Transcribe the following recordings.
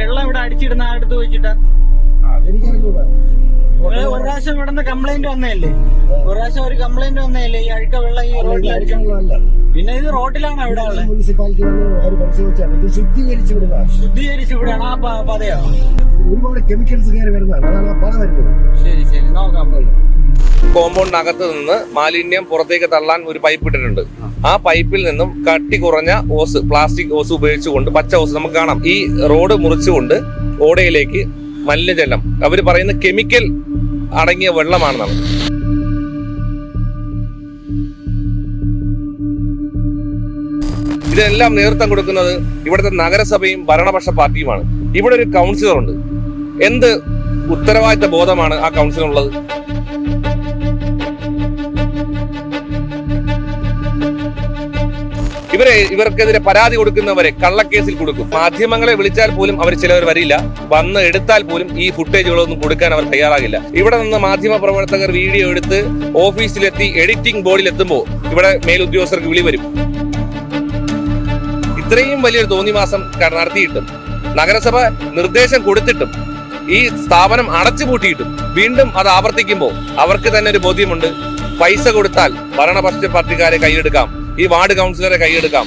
വെള്ളം ഇവിടെ അടിച്ചിടുന്ന അടുത്ത് വെച്ചിട്ടാ. ഒരാശം നിങ്ങൾ ഒരു പ്രാവശ്യം ഇവിടെ നിന്ന് കംപ്ലൈന്റ് വന്നതല്ലേ? ഒരു പ്രാവശ്യം ഒരു കംപ്ലൈന്റ് വന്നതല്ലേ ഈ അഴുക്ക വെള്ളം ഈ റോഡിൽ അടിച്ചു പിന്നെ ഇത് റോഡിലാണ് ഇവിടെ ഉള്ളത്? മുനിസിപ്പാലിറ്റി ശുദ്ധീകരിച്ചു വിടുക ശുദ്ധീകരിച്ച് ആ പ- പതയോ ഒരുപാട് കെമിക്കൽസ് കയറി വരുന്നതാണ് അതാണ് ആ പത വരുന്നത്. ശരി ശരി. നോക്കാം. കോമ്പൗണ്ടിനകത്ത് നിന്ന് മാലിന്യം പുറത്തേക്ക് തള്ളാൻ ഒരു പൈപ്പ് ഇട്ടിട്ടുണ്ട്. ആ പൈപ്പിൽ നിന്നും കട്ടി കുറഞ്ഞ ഓസ് പ്ലാസ്റ്റിക് ഓസ് ഉപയോഗിച്ചുകൊണ്ട് പച്ച ഓസ് നമുക്ക് കാണാം. ഈ റോഡ് മുറിച്ചുകൊണ്ട് ഓടയിലേക്ക് മലിനജലം അവർ പറയുന്ന കെമിക്കൽ അടങ്ങിയ വെള്ളമാണെന്നാണ്. ഇതിനെല്ലാം നേതൃത്വം കൊടുക്കുന്നത് ഇവിടുത്തെ നഗരസഭയും ഭരണപക്ഷ പാർട്ടിയുമാണ്. ഇവിടെ ഒരു കൗൺസിലർ ഉണ്ട്. എന്ത് ഉത്തരവാദിത്ത ബോധമാണ് ആ കൗൺസിലറുള്ളത് ഇവരെ ഇവർക്കെതിരെ പരാതി കൊടുക്കുന്നവരെ കള്ളക്കേസിൽ കൊടുക്കും. മാധ്യമങ്ങളെ വിളിച്ചാൽ പോലും അവർ ചിലവർ വരില്ല. വന്ന് എടുത്താൽ പോലും ഈ ഫുട്ടേജുകളൊന്നും കൊടുക്കാൻ അവർ തയ്യാറാകില്ല. ഇവിടെ നിന്ന് മാധ്യമ പ്രവർത്തകർ വീഡിയോ എടുത്ത് ഓഫീസിലെത്തി എഡിറ്റിംഗ് ബോർഡിൽ എത്തുമ്പോൾ ഇവിടെ മേലുദ്യോഗസ്ഥർക്ക് വിളി വരും. ഇത്രയും വലിയൊരു തോന്നിവാസം നടത്തിയിട്ടും നഗരസഭ നിർദ്ദേശം കൊടുത്തിട്ടും ഈ സ്ഥാപനം അടച്ചുപൂട്ടിയിട്ടും വീണ്ടും അത് ആവർത്തിക്കുമ്പോൾ അവർക്ക് തന്നെ ഒരു ബോധ്യമുണ്ട്. പൈസ കൊടുത്താൽ ഭരണപക്ഷ പാർട്ടിക്കാരെ കൈയെടുക്കാം ഈ വാർഡ് കൗൺസിലറെ കൈയെടുക്കാം.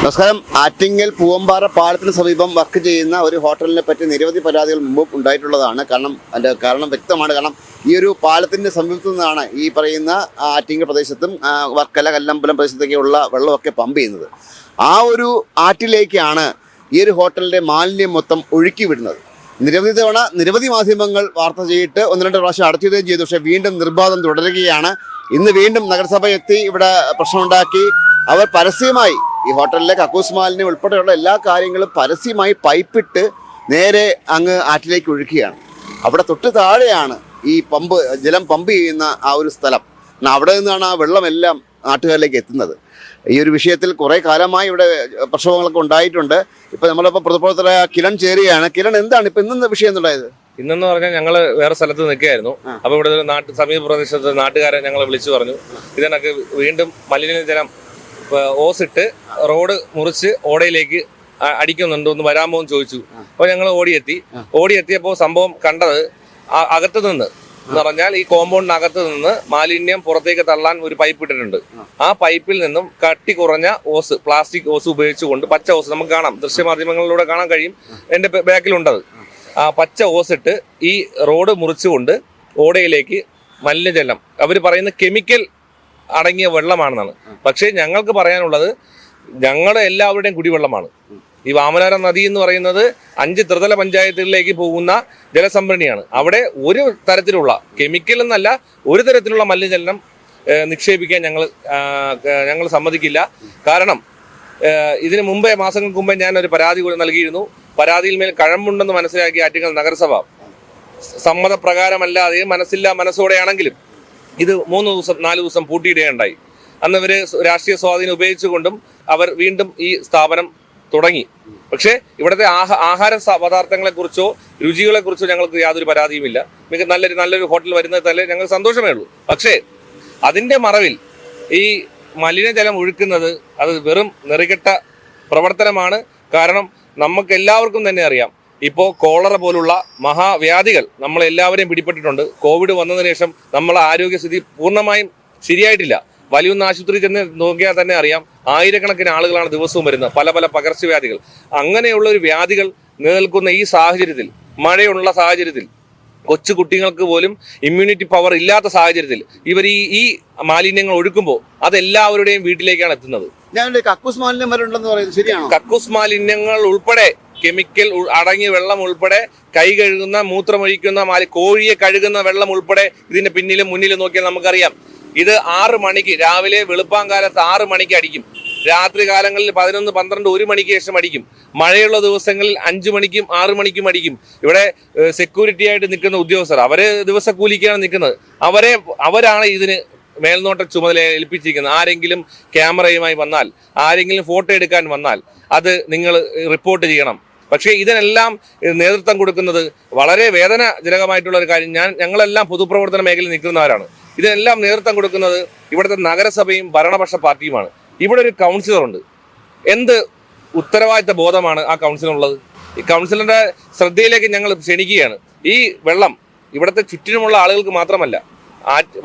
നമസ്കാരം. ആറ്റിങ്ങൽ പൂവമ്പാറ പാലത്തിന് സമീപം വർക്ക് ചെയ്യുന്ന ഒരു ഹോട്ടലിനെ പറ്റി നിരവധി പരാതികൾ മുമ്പ് ഉണ്ടായിട്ടുള്ളതാണ്. കാരണം അതിന്റെ കാരണം വ്യക്തമാണ്. കാരണം ഈ ഒരു പാലത്തിന്റെ സമീപത്തു നിന്നാണ് ഈ പറയുന്ന ആറ്റിങ്ങൽ പ്രദേശത്തും വർക്കല കല്ലമ്പലം പ്രദേശത്തൊക്കെയുള്ള വെള്ളമൊക്കെ പമ്പ് ചെയ്യുന്നത്. ആ ഒരു ആറ്റിലേക്കാണ് ഈ ഒരു ഹോട്ടലിന്റെ മാലിന്യം മൊത്തം ഒഴുക്കി വിടുന്നത്. നിരവധി തവണ നിരവധി മാധ്യമങ്ങൾ വാർത്ത ചെയ്തിട്ട് ഒന്ന് രണ്ട് പ്രാവശ്യം അടച്ചിടുകയും ചെയ്തു. പക്ഷേ വീണ്ടും നിർബാധം തുടരുകയാണ്. ഇന്ന് വീണ്ടും നഗരസഭ എത്തി ഇവിടെ പ്രശ്നമുണ്ടാക്കി. അവർ പരസ്യമായി ഈ ഹോട്ടലിലെ കക്കൂസ് മാലിന്യം ഉൾപ്പെടെയുള്ള എല്ലാ കാര്യങ്ങളും പരസ്യമായി പൈപ്പിട്ട് നേരെ അങ്ങ് ആറ്റിലേക്ക് ഒഴുക്കുകയാണ്. അവിടെ തൊട്ട് താഴെയാണ് ഈ പമ്പ് ജലം പമ്പ് ചെയ്യുന്ന ആ ഒരു സ്ഥലം. അവിടെ നിന്നാണ് ആ വെള്ളമെല്ലാം നാട്ടുകാരിലേക്ക് എത്തുന്നത്. ഈ ഒരു വിഷയത്തിൽ കുറേ കാലമായി ഇവിടെ പ്രക്ഷോഭങ്ങളൊക്കെ ഉണ്ടായിട്ടുണ്ട്. ഇപ്പം നമ്മളിപ്പോൾ പ്രതിപ്രവർത്തന കിരൺ ചേരുകയാണ്. കിരൺ എന്താണ് ഇപ്പം ഇന്നെന്ന വിഷയം എന്നുണ്ടായത് ഇന്നെന്ന് പറഞ്ഞാൽ ഞങ്ങൾ വേറെ സ്ഥലത്ത് നിൽക്കുകയായിരുന്നു. അപ്പോൾ ഇവിടെ നാട്ട് സമീപ പ്രദേശത്ത് നാട്ടുകാരെ ഞങ്ങൾ വിളിച്ചു പറഞ്ഞു. ഇതിനൊക്കെ വീണ്ടും മലിനജലം ഓസിട്ട് റോഡ് മുറിച്ച് ഓടയിലേക്ക് അടിക്കുന്നുണ്ടോ ഒന്ന് വരാമോ എന്ന് ചോദിച്ചു. അപ്പോൾ ഞങ്ങൾ ഓടിയെത്തി. ഓടിയെത്തിയപ്പോൾ സംഭവം കണ്ടത് അകത്തുനിന്ന് അകത്ത് നിന്ന് എന്ന് പറഞ്ഞാൽ ഈ കോമ്പൗണ്ടിനകത്ത് നിന്ന് മാലിന്യം പുറത്തേക്ക് തള്ളാൻ ഒരു പൈപ്പ് ഇട്ടിട്ടുണ്ട്. ആ പൈപ്പിൽ നിന്നും കട്ടി കുറഞ്ഞ ഓസ് പ്ലാസ്റ്റിക് ഓസ് ഉപയോഗിച്ചുകൊണ്ട് പച്ച ഓസ് നമുക്ക് കാണാം. ദൃശ്യമാധ്യമങ്ങളിലൂടെ കാണാൻ കഴിയും. എന്റെ ബാക്കിലുണ്ടത്. ആ പച്ച ഓസിട്ട് ഈ റോഡ് മുറിച്ചുകൊണ്ട് ഓടയിലേക്ക് മലിനജലം. അവർ പറയുന്ന കെമിക്കൽ അടങ്ങിയ വെള്ളമാണെന്നാണ്. പക്ഷേ ഞങ്ങൾക്ക് പറയാനുള്ളത് ഞങ്ങളുടെ എല്ലാവരുടെയും കുടിവെള്ളമാണ്. ഈ വാമനാര നദി എന്ന് പറയുന്നത് അഞ്ച് ത്രിതല പഞ്ചായത്തുകളിലേക്ക് പോകുന്ന ജലസംഭരണിയാണ്. അവിടെ ഒരു തരത്തിലുള്ള കെമിക്കൽ എന്നല്ല ഒരു തരത്തിലുള്ള മലിനജലം നിക്ഷേപിക്കാൻ ഞങ്ങൾ ഞങ്ങൾ സമ്മതിക്കില്ല. കാരണം ഇതിനു മുമ്പേ മാസങ്ങൾക്ക് മുമ്പേ ഞാൻ ഒരു പരാതി നൽകിയിരുന്നു. പരാതിയിൽ മേൽ കഴമ്പുണ്ടെന്ന് മനസ്സിലാക്കി ആറ്റിങ്ങൽ നഗരസഭ സമ്മതപ്രകാരമല്ലാതെ മനസ്സില്ല മനസ്സോടെയാണെങ്കിലും ഇത് മൂന്ന് ദിവസം നാല് ദിവസം പൂട്ടിയിടുകയുണ്ടായി. അന്ന് ഇവർ രാഷ്ട്രീയ സ്വാധീനം ഉപയോഗിച്ചുകൊണ്ടും അവർ വീണ്ടും ഈ സ്ഥാപനം തുടങ്ങി. പക്ഷേ ഇവിടുത്തെ ആഹ ആഹാര പദാർത്ഥങ്ങളെ കുറിച്ചോ ഞങ്ങൾക്ക് യാതൊരു പരാതിയുമില്ല. മിക നല്ലൊരു നല്ലൊരു ഹോട്ടൽ വരുന്നത് തന്നെ ഞങ്ങൾക്ക് സന്തോഷമേ ഉള്ളൂ. പക്ഷേ അതിന്റെ മറവിൽ ഈ മലിനജലം ഒഴുക്കുന്നത് അത് വെറും നെറികെട്ട പ്രവർത്തനമാണ്. കാരണം നമുക്ക് എല്ലാവർക്കും തന്നെ അറിയാം. ഇപ്പോൾ കോളറ പോലുള്ള മഹാവ്യാധികൾ നമ്മളെല്ലാവരെയും പിടിപെട്ടിട്ടുണ്ട്. കോവിഡ് വന്നതിന് ശേഷം നമ്മളെ ആരോഗ്യസ്ഥിതി പൂർണമായും ശരിയായിട്ടില്ല. വലിയൊന്ന് ആശുപത്രി ചെന്ന് നോക്കിയാൽ തന്നെ അറിയാം. ആയിരക്കണക്കിന് ആളുകളാണ് ദിവസവും വരുന്നത്. പല പല പകർച്ചവ്യാധികൾ. അങ്ങനെയുള്ള ഒരു വ്യാധികൾ നിലനിൽക്കുന്ന ഈ സാഹചര്യത്തിൽ മഴയുള്ള സാഹചര്യത്തിൽ കൊച്ചു കുട്ടികൾക്ക് പോലും ഇമ്മ്യൂണിറ്റി പവർ ഇല്ലാത്ത സാഹചര്യത്തിൽ ഇവർ ഈ ഈ മാലിന്യങ്ങൾ ഒഴുക്കുമ്പോൾ അത് എല്ലാവരുടെയും വീട്ടിലേക്കാണ് എത്തുന്നത്. ഞാൻ കക്കൂസ് മാലിന്യം വരെ ഉണ്ടെന്ന് പറയുന്നത് ശരിയാണോ? കക്കൂസ് മാലിന്യങ്ങൾ ഉൾപ്പെടെ കെമിക്കൽ അടങ്ങിയ വെള്ളം ഉൾപ്പെടെ കൈ കഴുകുന്ന മൂത്രമൊഴിക്കുന്ന മാലി കോഴിയെ കഴുകുന്ന വെള്ളം ഉൾപ്പെടെ ഇതിന്റെ പിന്നിലും മുന്നിലും നോക്കിയാൽ നമുക്കറിയാം. ഇത് ആറ് മണിക്ക് രാവിലെ വെളുപ്പാങ്കാലത്ത് ആറ് മണിക്ക് അടിക്കും. രാത്രി കാലങ്ങളിൽ പതിനൊന്ന് പന്ത്രണ്ട് ഒരു മണിക്ക് ശേഷം അടിക്കും. മഴയുള്ള ദിവസങ്ങളിൽ അഞ്ചു മണിക്കും ആറു മണിക്കും അടിക്കും. ഇവിടെ സെക്യൂരിറ്റി ആയിട്ട് നിൽക്കുന്ന ഉദ്യോഗസ്ഥർ അവർ ദിവസക്കൂലിക്കാണ് നിൽക്കുന്നത്. അവരെ അവരാണ് ഇതിന് മേൽനോട്ട ചുമതല ഏൽപ്പിച്ചിരിക്കുന്നത്. ആരെങ്കിലും ക്യാമറയുമായി വന്നാൽ ആരെങ്കിലും ഫോട്ടോ എടുക്കാൻ വന്നാൽ അത് നിങ്ങൾ റിപ്പോർട്ട് ചെയ്യണം. പക്ഷേ ഇതിനെല്ലാം നേതൃത്വം കൊടുക്കുന്നത് വളരെ വേദനാജനകമായിട്ടുള്ള ഒരു കാര്യം. ഞാൻ ഞങ്ങളെല്ലാം പൊതുപ്രവർത്തന മേഖലയിൽ നിൽക്കുന്നവരാണ്. ഇതിനെല്ലാം നേതൃത്വം കൊടുക്കുന്നത് ഇവിടുത്തെ നഗരസഭയും ഭരണപക്ഷ പാർട്ടിയുമാണ്. ഇവിടെ ഒരു കൗൺസിലറുണ്ട് എന്ത് ഉത്തരവാദിത്ത ബോധമാണ് ആ കൗൺസിലുള്ളത് ഈ കൗൺസിലറിന്റെ ശ്രദ്ധയിലേക്ക് ഞങ്ങൾ ക്ഷണിക്കുകയാണ്. ഈ വെള്ളം ഇവിടുത്തെ ചുറ്റിനുമുള്ള ആളുകൾക്ക് മാത്രമല്ല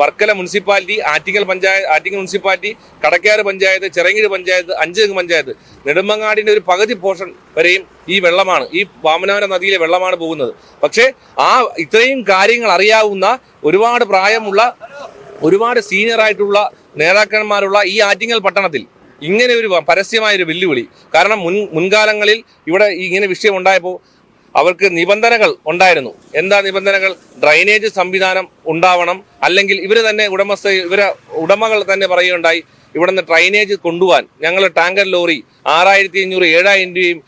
വർക്കല മുനിസിപ്പാലിറ്റി ആറ്റിങ്ങൽ പഞ്ചായത്ത് ആറ്റിങ്ങൽ മുനിസിപ്പാലിറ്റി കടക്കാറ് പഞ്ചായത്ത് ചിറങ്ങീട് പഞ്ചായത്ത് അഞ്ചുതെങ്ങ് പഞ്ചായത്ത് നെടുമ്പങ്ങാടിന്റെ ഒരു പകുതി പോർഷൻ വരെയും ഈ വെള്ളമാണ് ഈ വാമനാവന നദിയിലെ വെള്ളമാണ് പോകുന്നത്. പക്ഷേ ആ ഇത്രയും കാര്യങ്ങൾ അറിയാവുന്ന ഒരുപാട് പ്രായമുള്ള ഒരുപാട് സീനിയർ ആയിട്ടുള്ള നേതാക്കന്മാരുള്ള ഈ ആറ്റിങ്ങൽ പട്ടണത്തിൽ ഇങ്ങനെ ഒരു പരസ്യമായ ഒരു വെല്ലുവിളി. കാരണം മുൻ മുൻകാലങ്ങളിൽ ഇവിടെ ഇങ്ങനെ വിഷയം ഉണ്ടായപ്പോൾ അവർക്ക് നിബന്ധനകൾ ഉണ്ടായിരുന്നു. എന്താ നിബന്ധനകൾ? ഡ്രൈനേജ് സംവിധാനം ഉണ്ടാവണം. അല്ലെങ്കിൽ ഇവർ തന്നെ ഉടമസ്ഥ ഇവരെ ഉടമകൾ തന്നെ പറയുകയുണ്ടായി ഇവിടുന്ന് ഡ്രൈനേജ് കൊണ്ടുപോകാൻ ഞങ്ങൾ ടാങ്കർ ലോറി ആറായിരത്തി അഞ്ഞൂറ് ഏഴായിരം രൂപയും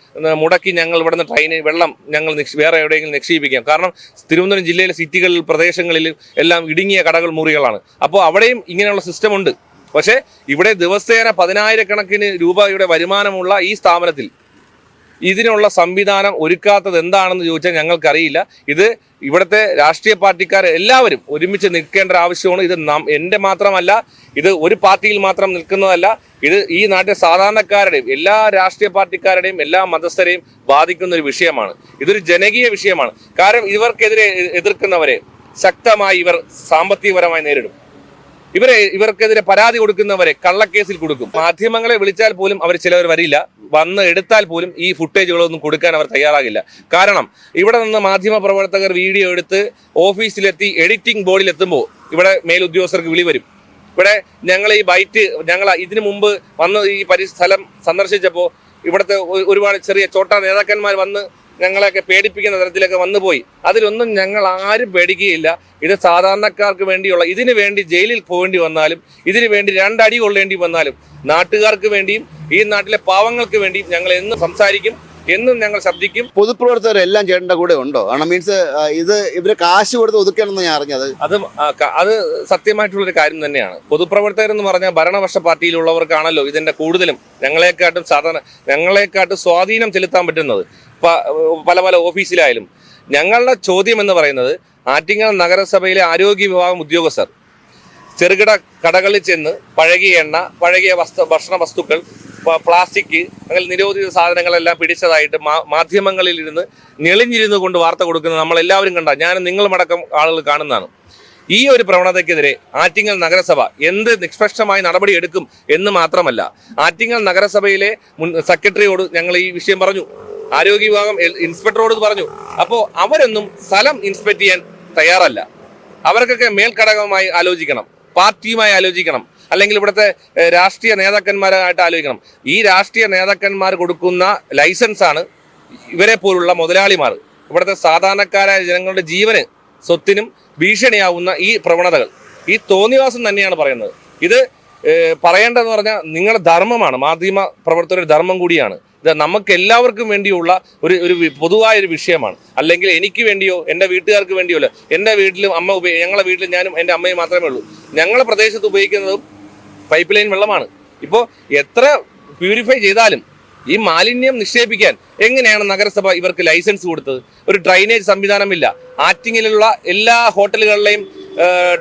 മുടക്കി ഞങ്ങൾ ഇവിടുന്ന് ഡ്രൈനേജ് വെള്ളം ഞങ്ങൾ വേറെ എവിടെയെങ്കിലും നിക്ഷേപിക്കാം. കാരണം തിരുവനന്തപുരം ജില്ലയിലെ സിറ്റികളിൽ പ്രദേശങ്ങളിൽ എല്ലാം ഇടുങ്ങിയ കടകൾ മുറികളാണ്. അപ്പോൾ അവിടെയും ഇങ്ങനെയുള്ള സിസ്റ്റം ഉണ്ട്. പക്ഷേ ഇവിടെ ദിവസേന പതിനായിരക്കണക്കിന് രൂപയുടെ വരുമാനമുള്ള ഈ സ്ഥാപനത്തിൽ ഇതിനുള്ള സംവിധാനം ഒരുക്കാത്തത് എന്താണെന്ന് ചോദിച്ചാൽ ഞങ്ങൾക്കറിയില്ല. ഇത് ഇവിടുത്തെ രാഷ്ട്രീയ പാർട്ടിക്കാർ എല്ലാവരും ഒരുമിച്ച് നിൽക്കേണ്ട ആവശ്യമാണ് ഇത് എന്റെ മാത്രമല്ല ഇത് ഒരു പാർട്ടിയിൽ മാത്രം നിൽക്കുന്നതല്ല. ഇത് ഈ നാട്ടിലെ സാധാരണക്കാരുടെയും എല്ലാ രാഷ്ട്രീയ പാർട്ടിക്കാരുടെയും എല്ലാ മതസ്ഥരെയും ബാധിക്കുന്ന ഒരു വിഷയമാണ്. ഇതൊരു ജനകീയ വിഷയമാണ്. കാരണം ഇവർക്കെതിരെ എതിർക്കുന്നവരെ ശക്തമായി ഇവർ സാമ്പത്തികപരമായി നേരിടും. ഇവരെ ഇവർക്കെതിരെ പരാതി കൊടുക്കുന്നവരെ കള്ളക്കേസിൽ കൊടുക്കും. മാധ്യമങ്ങളെ വിളിച്ചാൽ പോലും അവർ ചിലവർ വരില്ല. വന്ന് എടുത്താൽ പോലും ഈ ഫുട്ടേജുകളൊന്നും കൊടുക്കാൻ അവർ തയ്യാറാകില്ല. കാരണം ഇവിടെ നിന്ന് മാധ്യമ പ്രവർത്തകർ വീഡിയോ എടുത്ത് ഓഫീസിലെത്തി എഡിറ്റിംഗ് ബോർഡിൽ എത്തുമ്പോൾ ഇവിടെ മേലുദ്യോഗസ്ഥർക്ക് വിളി വരും. ഇവിടെ ഞങ്ങൾ ഈ ബൈറ്റ് ഞങ്ങൾ ഇതിനു മുമ്പ് വന്ന് ഈ പരി സ്ഥലം സന്ദർശിച്ചപ്പോൾ ഇവിടുത്തെ ഒരുപാട് ചെറിയ ചോട്ടാ നേതാക്കന്മാർ വന്ന് ഞങ്ങളെയൊക്കെ പേടിപ്പിക്കുന്ന തരത്തിലൊക്കെ വന്നുപോയി. അതിലൊന്നും ഞങ്ങൾ ആരും പേടിക്കുകയില്ല. ഇത് സാധാരണക്കാർക്ക് വേണ്ടിയുള്ള ഇതിനു വേണ്ടി ജയിലിൽ പോകേണ്ടി വന്നാലും ഇതിനു വേണ്ടി രണ്ടടി കൊള്ളേണ്ടി വന്നാലും നാട്ടുകാർക്ക് വേണ്ടിയും ഈ നാട്ടിലെ പാവങ്ങൾക്ക് വേണ്ടിയും ഞങ്ങൾ എന്നും സംസാരിക്കും. എന്നും ഞങ്ങൾ ശ്രദ്ധിക്കും പൊതുപ്രവർത്തകർ എല്ലാം ചേട്ടന്റെ കൂടെ ഉണ്ടോ? കാരണം മീൻസ് ഇത് ഇവർ കാശ് കൊടുത്ത് ഒതുക്കണമെന്ന് ഞാൻ അറിഞ്ഞത്. അത് അത് സത്യമായിട്ടുള്ളൊരു കാര്യം തന്നെയാണ്. പൊതുപ്രവർത്തകർ എന്ന് പറഞ്ഞാൽ ഭരണപക്ഷ പാർട്ടിയിലുള്ളവർക്കാണല്ലോ ഇതിന്റെ കൂടുതലും ഞങ്ങളെക്കാട്ടും സാധാരണ ഞങ്ങളെക്കാട്ടും സ്വാധീനം ചെലുത്താൻ പറ്റുന്നത്. പല പല ഓഫീസിലായാലും. ഞങ്ങളുടെ ചോദ്യം എന്ന് പറയുന്നത് ആറ്റിങ്ങൽ നഗരസഭയിലെ ആരോഗ്യ വിഭാഗം ഉദ്യോഗസ്ഥർ. ചെറുകിട കടകളിൽ ചെന്ന് പഴകിയ എണ്ണ പഴകിയ വസ്തു ഭക്ഷണ വസ്തുക്കൾ പ്ലാസ്റ്റിക് അങ്ങനെ നിരോധിത സാധനങ്ങളെല്ലാം പിടിച്ചതായിട്ട് മാധ്യമങ്ങളിൽ ഇരുന്ന് ഞെളിഞ്ഞിരുന്നു കൊണ്ട് വാർത്ത കൊടുക്കുന്നത് നമ്മളെല്ലാവരും കണ്ട. ഞാൻ നിങ്ങളുമടക്കം ആളുകൾ കാണുന്നതാണ്. ഈ ഒരു പ്രവണതയ്ക്കെതിരെ ആറ്റിങ്ങൽ നഗരസഭ എന്ത് നിഷ്പക്ഷമായി നടപടി എടുക്കും എന്ന് മാത്രമല്ല ആറ്റിങ്ങൽ നഗരസഭയിലെ മുൻ സെക്രട്ടറിയോട് ഞങ്ങൾ ഈ വിഷയം പറഞ്ഞു. ആരോഗ്യ വിഭാഗം ഇൻസ്പെക്ടറോട് പറഞ്ഞു. അപ്പോൾ അവരൊന്നും സ്ഥലം ഇൻസ്പെക്ട് ചെയ്യാൻ തയ്യാറല്ല. അവർക്കൊക്കെ മേൽഘടകമായി ആലോചിക്കണം പാർട്ടിയുമായി ആലോചിക്കണം. അല്ലെങ്കിൽ ഇവിടുത്തെ രാഷ്ട്രീയ നേതാക്കന്മാരായിട്ട് ആലോചിക്കണം. ഈ രാഷ്ട്രീയ നേതാക്കന്മാർ കൊടുക്കുന്ന ലൈസൻസ് ആണ് ഇവരെ പോലുള്ള മുതലാളിമാർ. ഇവിടുത്തെ സാധാരണക്കാരായ ജനങ്ങളുടെ ജീവന് സ്വത്തിനും ഭീഷണിയാവുന്ന ഈ പ്രവണതകൾ. ഈ തോന്നിവാസം തന്നെയാണ് പറയുന്നത്. ഇത് പറയേണ്ടതെന്ന് പറഞ്ഞാൽ നിങ്ങളുടെ ധർമ്മമാണ്. മാധ്യമ പ്രവർത്തകരുടെ ധർമ്മം കൂടിയാണ്. ഇത് നമുക്ക് എല്ലാവർക്കും വേണ്ടിയുള്ള ഒരു ഒരു പൊതുവായ ഒരു വിഷയമാണ്. അല്ലെങ്കിൽ എനിക്ക് വേണ്ടിയോ എന്റെ വീട്ടുകാർക്ക് വേണ്ടിയോ അല്ല. എന്റെ വീട്ടിലും അമ്മ ഉപയോഗി ഞങ്ങളുടെ വീട്ടിൽ ഞാനും എന്റെ അമ്മയും മാത്രമേ ഉള്ളൂ. ഞങ്ങളുടെ പ്രദേശത്ത് ഉപയോഗിക്കുന്നതും പൈപ്പ് ലൈൻ വെള്ളമാണ്. ഇപ്പോൾ എത്ര പ്യൂരിഫൈ ചെയ്താലും ഈ മാലിന്യം നിക്ഷേപിക്കാൻ എങ്ങനെയാണ് നഗരസഭ ഇവർക്ക് ലൈസൻസ് കൊടുത്തത്? ഒരു ഡ്രൈനേജ് സംവിധാനമില്ല. ആറ്റിങ്ങിലുള്ള എല്ലാ ഹോട്ടലുകളിലെയും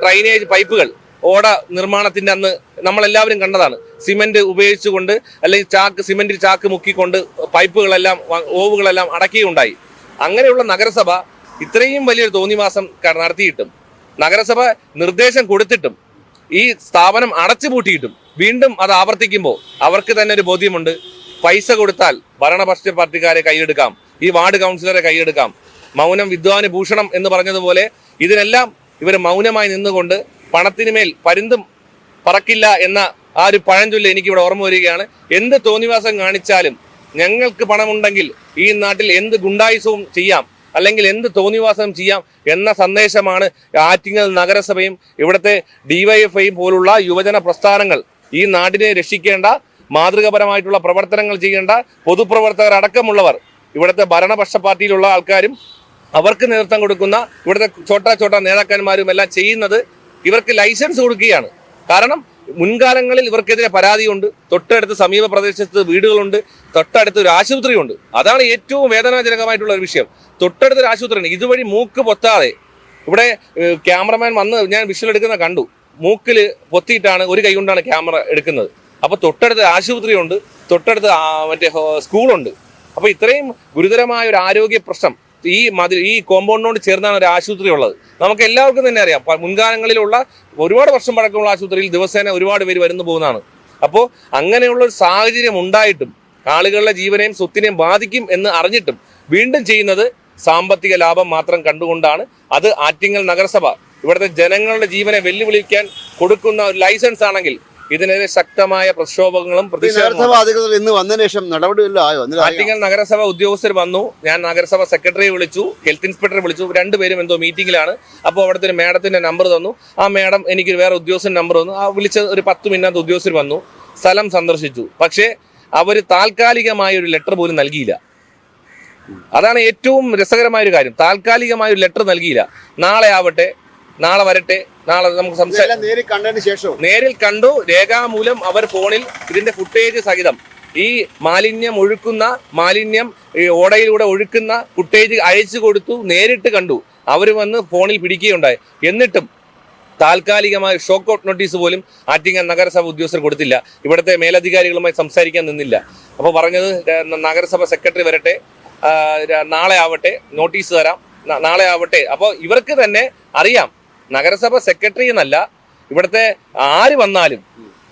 ഡ്രൈനേജ് പൈപ്പുകൾ ഓട നിർമ്മാണത്തിന്റെ അന്ന് നമ്മളെല്ലാവരും കണ്ടതാണ്. സിമെന്റ് ഉപയോഗിച്ചുകൊണ്ട് അല്ലെങ്കിൽ ചാക്ക് സിമെന്റിൽ ചാക്ക് മുക്കിക്കൊണ്ട് പൈപ്പുകളെല്ലാം ഓവുകളെല്ലാം അടക്കുകയുണ്ടായി അങ്ങനെയുള്ള നഗരസഭ ഇത്രയും വലിയൊരു തോന്നിമാസം നടത്തിയിട്ടും നഗരസഭ നിർദ്ദേശം കൊടുത്തിട്ടും ഈ സ്ഥാപനം അടച്ചുപൂട്ടിയിട്ടും വീണ്ടും അത് ആവർത്തിക്കുമ്പോൾ അവർക്ക് തന്നെ ഒരു ബോധ്യമുണ്ട്. പൈസ കൊടുത്താൽ ഭരണപക്ഷ പാർട്ടിക്കാരെ കൈയെടുക്കാം ഈ വാർഡ് കൗൺസിലറെ കൈയെടുക്കാം മൗനം വിദ്വാന് ഭൂഷണം എന്ന് പറഞ്ഞതുപോലെ ഇതിനെല്ലാം ഇവർ മൗനമായി നിന്നുകൊണ്ട് പണത്തിനുമേൽ പരുന്തും പറക്കില്ല എന്ന ആ ഒരു പഴഞ്ചൊല്ല് എനിക്കിവിടെ ഓർമ്മ വരികയാണ്. എന്ത് തോന്നിവാസം കാണിച്ചാലും ഞങ്ങൾക്ക് പണമുണ്ടെങ്കിൽ ഈ നാട്ടിൽ എന്ത് ഗുണ്ടായുസവും ചെയ്യാം. അല്ലെങ്കിൽ എന്ത് തോന്നിവാസം ചെയ്യാം എന്ന സന്ദേശമാണ് ആറ്റിങ്ങൽ നഗരസഭയും ഇവിടുത്തെ ഡിവൈഎഫ്ഐയും പോലുള്ള യുവജന പ്രസ്ഥാനങ്ങൾ ഈ നാടിനെ രക്ഷിക്കേണ്ട മാതൃകപരമായിട്ടുള്ള പ്രവർത്തനങ്ങൾ ചെയ്യേണ്ട പൊതുപ്രവർത്തകർ അടക്കമുള്ളവർ ഇവിടുത്തെ ഭരണപക്ഷ പാർട്ടിയിലുള്ള ആൾക്കാരും അവർക്ക് നേതൃത്വം കൊടുക്കുന്ന ഇവിടുത്തെ ചോട്ട ചോട്ട നേതാക്കന്മാരും എല്ലാം ചെയ്യുന്നത് ഇവർക്ക് ലൈസൻസ് കൊടുക്കുകയാണ്. കാരണം മുൻകാലങ്ങളിൽ ഇവർക്കെതിരെ പരാതിയുണ്ട്. തൊട്ടടുത്ത് സമീപ പ്രദേശത്ത് വീടുകളുണ്ട്. തൊട്ടടുത്ത് ഒരു ആശുപത്രിയുണ്ട്. അതാണ് ഏറ്റവും വേദനാജനകമായിട്ടുള്ള ഒരു വിഷയം. തൊട്ടടുത്ത് ഒരു ആശുപത്രിയുണ്ട്. ഇതുവഴി മൂക്ക് പൊത്താതെ. ഇവിടെ ക്യാമറമാൻ വന്ന് ഞാൻ വിഷ്വൽ എടുക്കുന്ന കണ്ടു. മൂക്കിൽ പൊത്തിയിട്ടാണ് ഒരു കൈ കൊണ്ടാണ് ക്യാമറ എടുക്കുന്നത്. അപ്പോൾ തൊട്ടടുത്ത് ആശുപത്രിയുണ്ട്. തൊട്ടടുത്ത് മറ്റേ സ്കൂളുണ്ട്. അപ്പോൾ ഇത്രയും ഗുരുതരമായ ഒരു ആരോഗ്യ പ്രശ്നം ഈ മതിൽ ഈ കോമ്പൗണ്ടിനോട് ചേർന്നാണ് ഒരു ആശുപത്രി ഉള്ളത്. നമുക്ക് എല്ലാവർക്കും തന്നെ അറിയാം. മുൻകാലങ്ങളിലുള്ള ഒരുപാട് വർഷം പഴക്കമുള്ള ആശുപത്രിയിൽ ദിവസേന ഒരുപാട് പേര് വരുന്നു പോകുന്നതാണ്. അപ്പോൾ അങ്ങനെയുള്ള ഒരു സാഹചര്യം ഉണ്ടായിട്ടും ആളുകളുടെ ജീവനെയും സ്വത്തിനെയും ബാധിക്കും എന്ന് അറിഞ്ഞിട്ടും വീണ്ടും ചെയ്യുന്നത് സാമ്പത്തിക ലാഭം മാത്രം കണ്ടുകൊണ്ടാണ്. അത് ആറ്റിങ്ങൽ നഗരസഭ ഇവിടുത്തെ ജനങ്ങളുടെ ജീവനെ വെല്ലുവിളിക്കാൻ കൊടുക്കുന്ന ഒരു ലൈസൻസ് ആണെങ്കിൽ ഇതിനെതിരെ ശക്തമായ പ്രക്ഷോഭങ്ങളും നഗരസഭ അധികൃതർ ഇന്ന് വന്നതിന് ശേഷം. ആറ്റിങ്ങൽ നഗരസഭ ഉദ്യോഗസ്ഥർ വന്നു. ഞാൻ നഗരസഭ സെക്രട്ടറിയെ വിളിച്ചു ഹെൽത്ത് ഇൻസ്പെക്ടറെ വിളിച്ചു. രണ്ടുപേരും എന്തോ മീറ്റിംഗിലാണ് അപ്പോൾ അവിടുത്തെ ഒരു മേഡത്തിന്റെ നമ്പർ തന്നു. ആ മേഡം എനിക്ക് വേറെ ഉദ്യോഗസ്ഥൻ നമ്പർ തന്നു. ആ വിളിച്ച ഒരു പത്ത് മിനിറ്റ് ഉദ്യോഗസ്ഥർ വന്നു. സ്ഥലം സന്ദർശിച്ചു. പക്ഷേ അവർ താൽക്കാലികമായ ഒരു ലെറ്റർ പോലും നൽകിയില്ല. അതാണ് ഏറ്റവും രസകരമായ ഒരു കാര്യം. താൽക്കാലികമായ ഒരു ലെറ്റർ നൽകിയില്ല. നാളെ ആവട്ടെ നാളെ വരട്ടെ. നാളെ നമുക്ക് സംസാരിക്കാം നേരിൽ കണ്ടതിന് നേരിൽ കണ്ടു. രേഖാമൂലം അവർ ഫോണിൽ ഇതിന്റെ ഫുട്ടേജ് സഹിതം ഈ മാലിന്യം ഒഴുക്കുന്ന മാലിന്യം ഈ ഓടയിലൂടെ ഒഴുക്കുന്ന ഫുട്ടേജ് അയച്ചു കൊടുത്തു നേരിട്ട് കണ്ടു. അവർ വന്ന് ഫോണിൽ പിടിക്കുകയുണ്ടായി. എന്നിട്ടും താൽക്കാലികമായ ഷോക്ക് ഔട്ട് നോട്ടീസ് പോലും ആറ്റിങ്ങൽ നഗരസഭ ഉദ്യോഗസ്ഥർ കൊടുത്തില്ല. ഇവിടുത്തെ മേലധികാരികളുമായി സംസാരിക്കാൻ നിന്നില്ല. അപ്പോൾ പറഞ്ഞത് നഗരസഭ സെക്രട്ടറി വരട്ടെ. നാളെ ആവട്ടെ. നോട്ടീസ് തരാം. നാളെ ആവട്ടെ. അപ്പോൾ ഇവർക്ക് തന്നെ അറിയാം. നഗരസഭ സെക്രട്ടറി എന്നല്ല ഇവിടുത്തെ ആര് വന്നാലും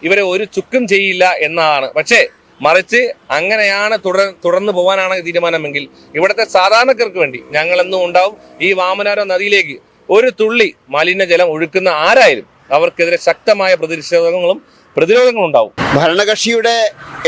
ഇവരെ ഒരു ചുക്കും ചെയ്യില്ല എന്നാണ്. പക്ഷേ മറിച്ച് അങ്ങനെയാണ് തുടർ തുടർന്ന് പോകാനാണ് തീരുമാനമെങ്കിൽ ഇവിടുത്തെ സാധാരണക്കാർക്ക് വേണ്ടി ഞങ്ങൾ എന്നും ഉണ്ടാവും. ഈ വാമനാരോ നദിയിലേക്ക് ഒരു തുള്ളി മലിനജലം ഒഴുക്കുന്ന ആരായാലും അവർക്കെതിരെ ശക്തമായ പ്രതിഷേധങ്ങളും പ്രതിരോധങ്ങളും ഉണ്ടാവും. ഭരണകക്ഷിയുടെ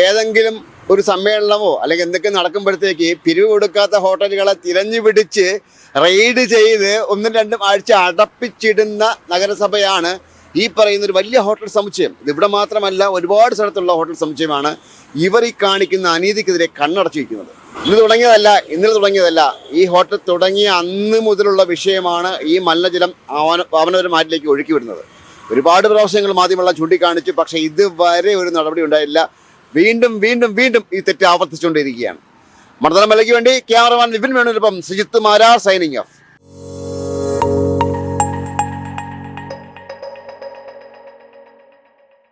ഏതെങ്കിലും ഒരു സമ്മേളനമോ അല്ലെങ്കിൽ എന്തൊക്കെ നടക്കുമ്പോഴത്തേക്ക് പിരിവ് കൊടുക്കാത്ത ഹോട്ടലുകളെ തിരഞ്ഞു പിടിച്ച് റെയ്ഡ് ചെയ്ത് ഒന്നും രണ്ടും ആഴ്ച അടപ്പിച്ചിടുന്ന നഗരസഭയാണ് ഈ പറയുന്ന ഒരു വലിയ ഹോട്ടൽ സമുച്ചയം. ഇത് ഇവിടെ മാത്രമല്ല ഒരുപാട് സ്ഥലത്തുള്ള ഹോട്ടൽ സമുച്ചയമാണ് ഇവർ ഈ കാണിക്കുന്ന അനീതിക്കെതിരെ കണ്ണടച്ചിരിക്കുന്നത്. ഇന്ന് തുടങ്ങിയതല്ല ഇന്നലെ തുടങ്ങിയതല്ല. ഈ ഹോട്ടൽ തുടങ്ങിയ അന്ന് മുതലുള്ള വിഷയമാണ് ഈ മലിനജലം വാമനപുരമാറ്റിലേക്ക് ഒഴുക്കി വിടുന്നത്. ഒരുപാട് പ്രാവശ്യങ്ങൾ മാധ്യമങ്ങളെ ചൂണ്ടിക്കാണിച്ചു പക്ഷേ ഇതുവരെ ഒരു നടപടി ഉണ്ടായില്ല. വീണ്ടും വീണ്ടും വീണ്ടും ഈ തെറ്റ് ആവർത്തിച്ചുകൊണ്ടിരിക്കുകയാണ് മർദ്ദനം മലയ്ക്ക് വേണ്ടി ക്യാമറമാൻ വിപിൻ വേണുവിനൊപ്പം സുജിത്ത് മാരാർ സൈനിങ് ഓഫ്